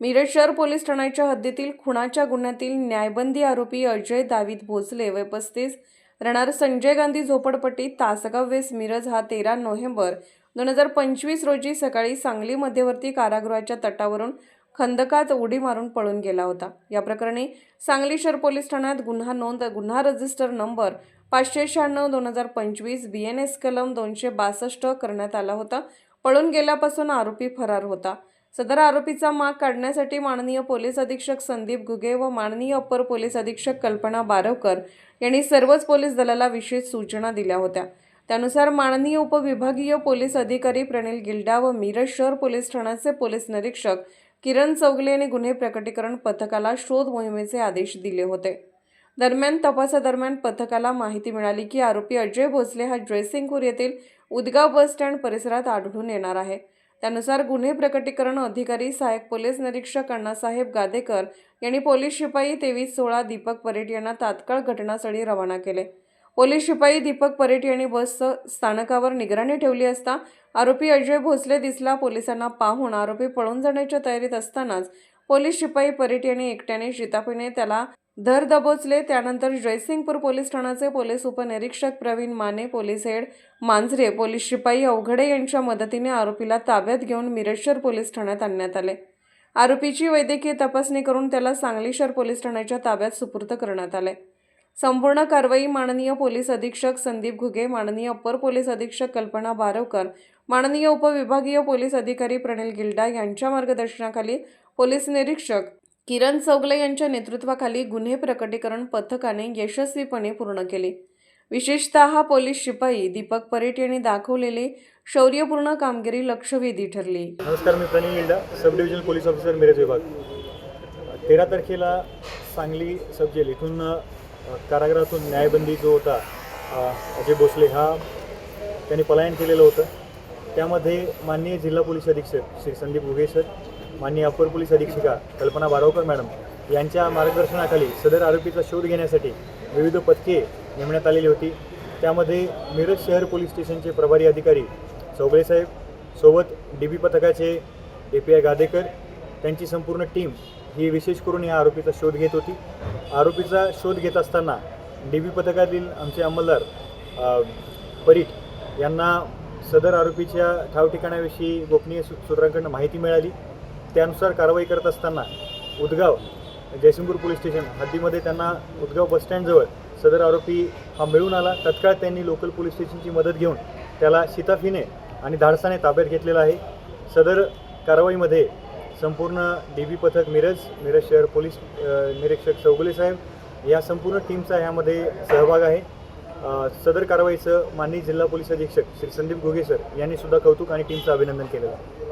मिरज शहर पोलीस ठाण्याच्या हद्दीतील खुनाच्या गुन्ह्यातील न्यायबंदी आरोपी अजय दावीद भोसले वय पस्तीस राहणार संजय गांधी झोपडपट्टी तासगाव वेस मिरज हा तेरा नोव्हेंबर दोन हजार पंचवीस रोजी सकाळी सांगली मध्यवर्ती कारागृहाच्या तटावरून खंदकात उडी मारून पळून गेला होता. या प्रकरणी सांगली शहर पोलीस ठाण्यात गुन्हा नोंद गुन्हा रजिस्टर नंबर पाचशे शहाण्णव दोन हजार पंचवीस बी एन एस कलम दोनशे बासष्ट करण्यात आला होता. पळून गेल्यापासून आरोपी फरार होता. सदर आरोपीचा माग काढण्यासाठी माननीय पोलीस अधीक्षक संदीप घुगे व माननीय अप्पर पोलीस अधीक्षक कल्पना बारवकर यांनी सर्वच पोलीस दलाला विशेष सूचना दिल्या होत्या. त्यानुसार माननीय उपविभागीय पोलीस अधिकारी प्रणिल गिल्डा व मिरज शहर पोलीस ठाण्याचे पोलीस निरीक्षक किरण चौगले यांनी गुन्हे प्रकटीकरण पथकाला शोध मोहिमेचे आदेश दिले होते. दरम्यान तपासादरम्यान पथकाला माहिती मिळाली की आरोपी अजय भोसले हा ड्रेसिंगपूर येथील उदगाव बस स्टँड परिसरात आढळून येणार आहे. त्यानुसार गुन्हे प्रकटीकरण अधिकारी सहाय्यक पोलीस निरीक्षक अण्णासाहेब गादेकर यांनी पोलीस शिपाई तेवीस सोळा दीपक परेट यांना तात्काळ घटनास्थळी रवाना केले. पोलीस शिपाई दीपक परेट यांनी बस स्थानकावर निगराणी ठेवली असता आरोपी अजय भोसले दिसला पोलिसांना पाहून आरोपी पळून जाण्याच्या तयारीत असतानाच पोलीस शिपाई परेट यांनी एकट्याने शिताफीने त्याला धर दबोचले त्यानंतर जयसिंगपूर पोलीस ठाण्याचे पोलीस उपनिरीक्षक Pravin Mane police head Manjare police शिपाई अवघडे यांच्या मदतीने आरोपीला ताब्यात घेऊन मिरजशर पोलीस ठाण्यात आणण्यात आले. आरोपीची वैद्यकीय तपासणी करून त्याला सांगली शहर पोलीस ठाण्याच्या ताब्यात सुपूर्द करण्यात आले. संपूर्ण कारवाई माननीय पोलीस अधीक्षक संदीप घुगे माननीय अप्पर पोलीस अधीक्षक कल्पना बारवकर माननीय उपविभागीय पोलीस अधिकारी प्रणिल गिल्डा यांच्या मार्गदर्शनाखाली पोलीस निरीक्षक किरण चौगले यांच्या नेतृत्वाखाली गुन्हे प्रकटीकरण पथकाने यशस्वीपणे पूर्ण केले. विशेषतः पोलीस शिपाई दीपक परेट यांनी दाखवलेली शौर्यपूर्ण कामगिरी लक्षवेधी ठरली. नमस्कार मी Pranil Gilda sub division police officer Miraj विभाग. तेरा तारखेला सांगली सब जेल इथून कारागृहातून न्यायबंदी जो होता अजय भोसले हा त्यांनी पलायन केलेलं होतं. त्यामध्ये माननीय जिल्हा पोलीस अधीक्षक श्री संदीप घुगे सर माननीय अप्पर पोलीस अधीक्षिका कल्पना बारावकर मॅडम यांच्या मार्गदर्शनाखाली सदर आरोपीचा शोध घेण्यासाठी विविध पथके नेमण्यात आलेली होती. त्यामध्ये मिरज शहर पोलीस स्टेशनचे प्रभारी अधिकारी चौगळेसाहेब सोबत डी बी पथकाचे ए पी आय गादेकर त्यांची संपूर्ण टीम ही विशेष करून या आरोपीचा शोध घेत होती. आरोपीचा शोध घेत असताना डी बी पथकातील आमचे अंमलदार परीट यांना सदर आरोपीच्या ठाव ठिकाणाविषयी गोपनीय सूत्रांकडून माहिती मिळाली. त्यानुसार कारवाई करत असताना उदगाव जयसिंगपूर पोलीस स्टेशन हद्दीमध्ये त्यांना उदगाव बसस्टँडजवळ सदर आरोपी हा मिळून आला. तत्काळ त्यांनी लोकल पोलीस स्टेशनची मदत घेऊन त्याला शिताफीने आणि धाडसाने ताब्यात घेतलेला आहे. सदर कारवाईमध्ये संपूर्ण डी बी पथक मिरज मिरज शहर पोलीस निरीक्षक चौगुले साहेब या संपूर्ण टीमचा यामध्ये सहभाग आहे. सदर कारवाईचं माननीय जिल्हा पोलीस अधीक्षक श्री संदीप घुगे सर यांनी सुद्धा कौतुक आणि टीमचं अभिनंदन केलेलं आहे.